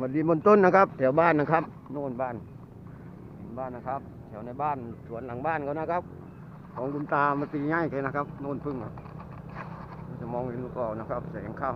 วัสดีบนต้นนะครับ แถวบ้านนะครับโน่นบ้านบ้านนะครับ แถวในบ้านสวนหลังบ้านเขานะครับ ของคุณตามาตีง่ายเลยนะครับ โน่นพึ่งจะมองเห็นก่อนนะครับ แสงเข้า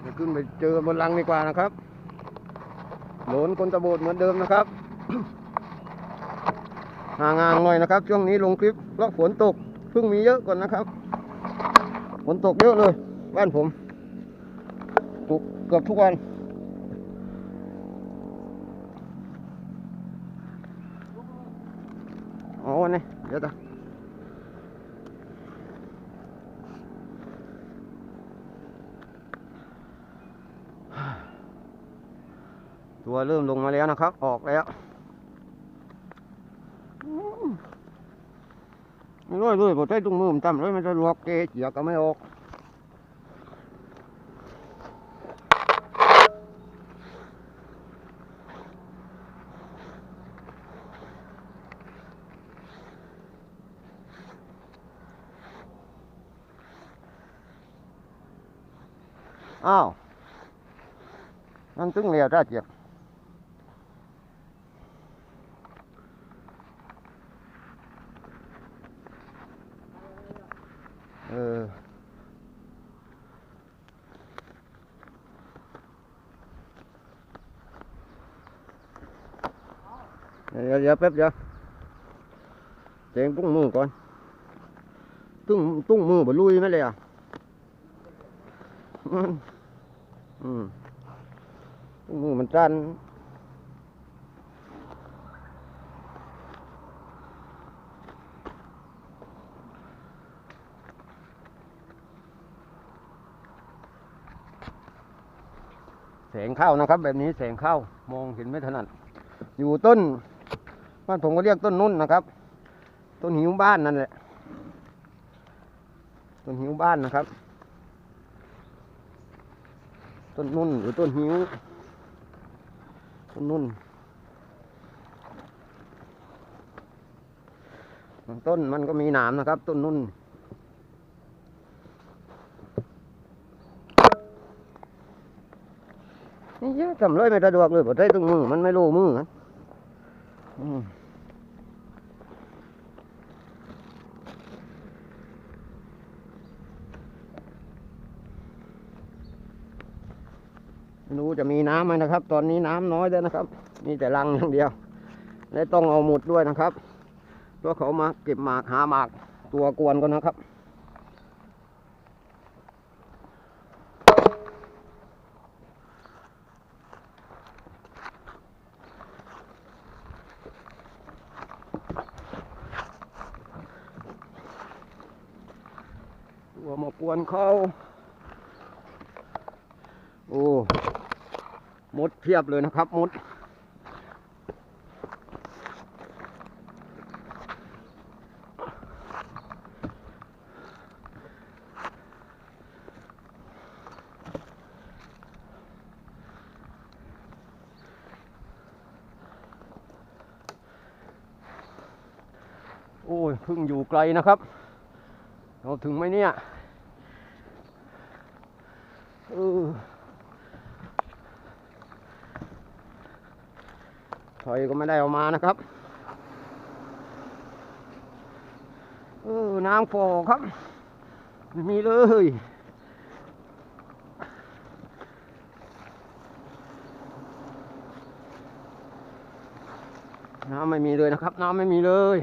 เดี๋ยวขึ้นไปเจอบนหลังดีกว่านะครับโหลนคนตะโบดเหมือนเดิมนะครับห่างๆหน่อยนะครับ ช่วงนี้ลงคลิปเพราะฝนตกเพิ่งมีเยอะก่อนนะครับ ฝนตกเยอะเลย บ้านผม กือบทุกวันอ๋อนี่เดี๋ยวตาตัวเริ่มลงมาแล้วนะครับ ออกแล้วไม่ร้อยเลยผมใช้ตุ้งมือผมทำเลยมันจะลวกเกเจียก็ไม่ออก อ้าว นั่นตึงเหลียวได้เจียบเออเดี๋ยวเดี๋ มือมันจันแสงเข้านะครับ แบบนี้แสงเข้ามองเห็นไม่ถนัด อยู่ต้นบ้านผมก็เรียกต้นนุ่นนะครับ ต้นหิวบ้านนั่นแหละ ต้นหิวบ้านนะครับ ต้นนุ่นหรือต้นหิว นนุ่นต้นมันก็มีหนามนะครับ ต้นนุ่นนี่เยอะจำเลยไม่สะดวกเลยบ่ได้ตรงมือมันไม่รู้มือมันอืม ไม่รู้จะมีน้ำไหมนะครับ ตอนนี้น้ำน้อยแล้วนะครับ มีแต่รังอย่างเดียว และต้องเอาหมุดด้วยนะครับเพราะเขามาเก็บหมากหาหมากตัวกวนกันนะครับตัวมากวนเขาโอ้ มดเพียบเลยนะครับมด โอ้ยเพิ่งอยู่ไกลนะครับ เราถึงไหมเนี่ยเออ ถอยก็ไม่ได้ออกมานะครับเออน้ำฟอครับไม่มีเลยน้ำไม่มีเลยนะครับ น้ำไม่มีเลย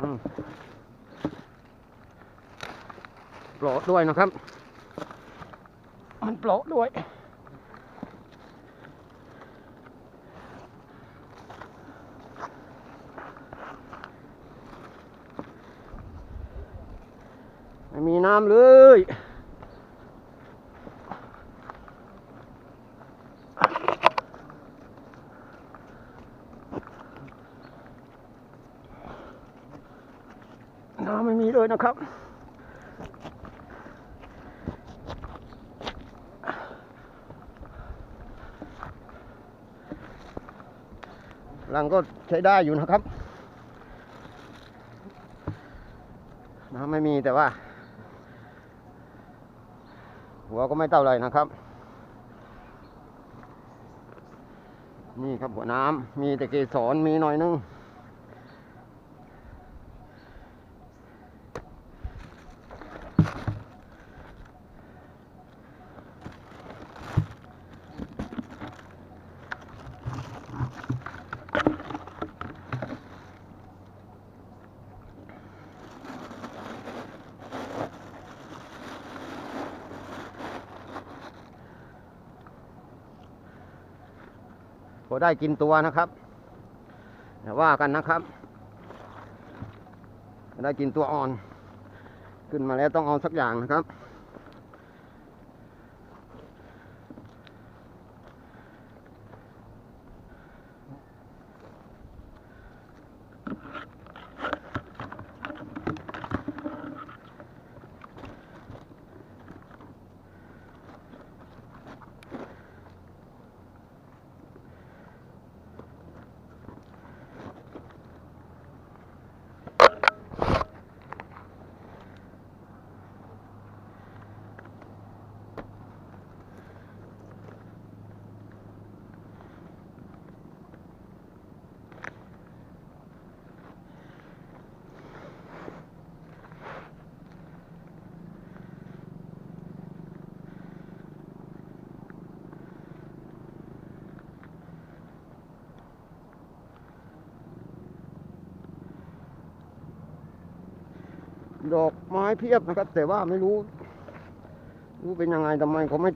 อืมโปรดด้วยนะครับ มันโปรดด้วย ไม่มีน้ำเลยน้ำไม่มีเลยนะครับังก็ใช้ได้อยู่นะครับน้ไม่มีแต่ว่า หัวก็ไม่เท่าไรนะครับ นี่ครับหัวน้ำมีแต่เกสรมีหน่อยนึง ได้กินตัวนะครับอย่ว่ากันนะครับ ได้กินตัวอ่อน ขึ้นมาแล้วต้องเอาสักอย่างนะครับ ดอกไม้เพียบนะครับ แต่ว่าไม่รู้ รู้เป็นยังไงทำไมเขาไม่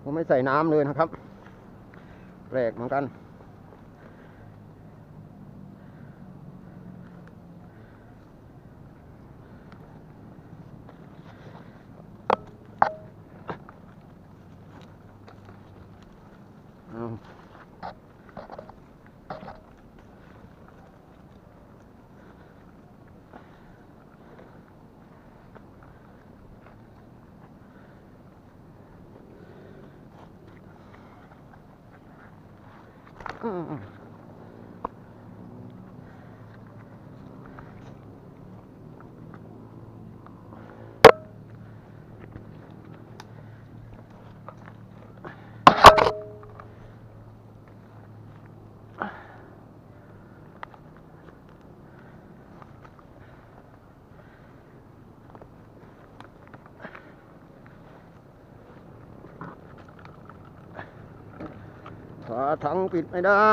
เขาไม่ใส่น้ำเลยนะครับ แปลกเหมือนกัน อืมฝ าถังปิดไม่ได้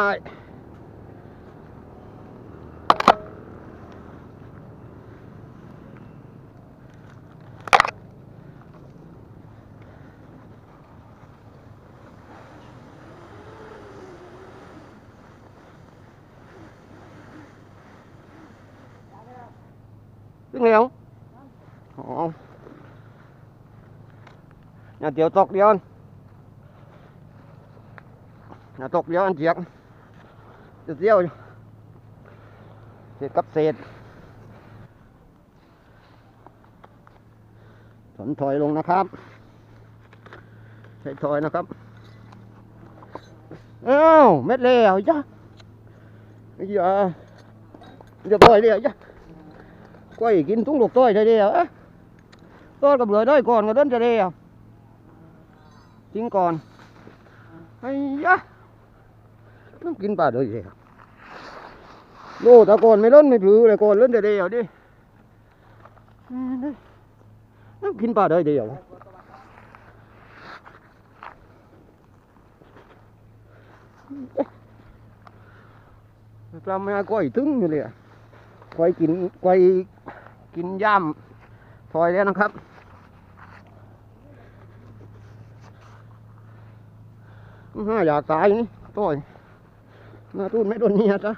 นะตกเลี้ยวอันเจียกจุดเลี้ยวเศษกับเศษถอนถอยลงนะครับ ใช้ถอยนะครับเอ้าเม็ดเลี้ยวจ้ะอย่าเดี๋ยวต่อยเลี้ยวจ้ะก้อยกินทุ่งหลูกต่อยได้เดียวอะต้นกับเหลือได้ก่อนก็เดินจะเดียวทิ้งก่อนไอ้ยะ กินปลาด้วยเลยครับโลตะกอนไม่ล้นไม่ผือเลยกอนล้นแต่เดียวดิน้ำกินปลาได้เดียวปลาไม่ก้อยตึ้งอยู่เลยก้อยกินก้อยกินย่ำพอยแล้วนะครับห้าอยากตายนี่ตัว หน้าตูนไม่โดนเนียจ้ะ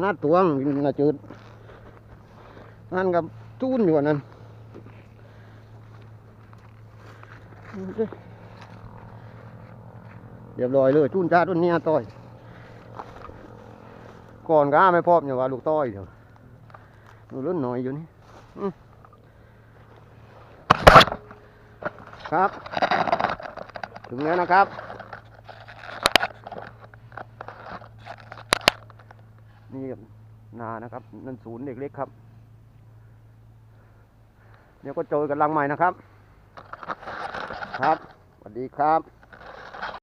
หน้าตวงน่าจืดนั่นกับตูนอยู่นนั้นเรียบร้อยเลยจูนจ้าต้นเนี้ยต้อย ก่อนก็ไม่พออย่างว่าลูกต้อยเดี๋ยวดูรุ่นหน่อยอยู่นี่ครับ ถึงแล้วนะครับ นานะครับนั่นศูนย์เด็กเล็กครับ เดี๋ยวก็โจยกันลังใหม่นะครับ ครับสวัสดีครับ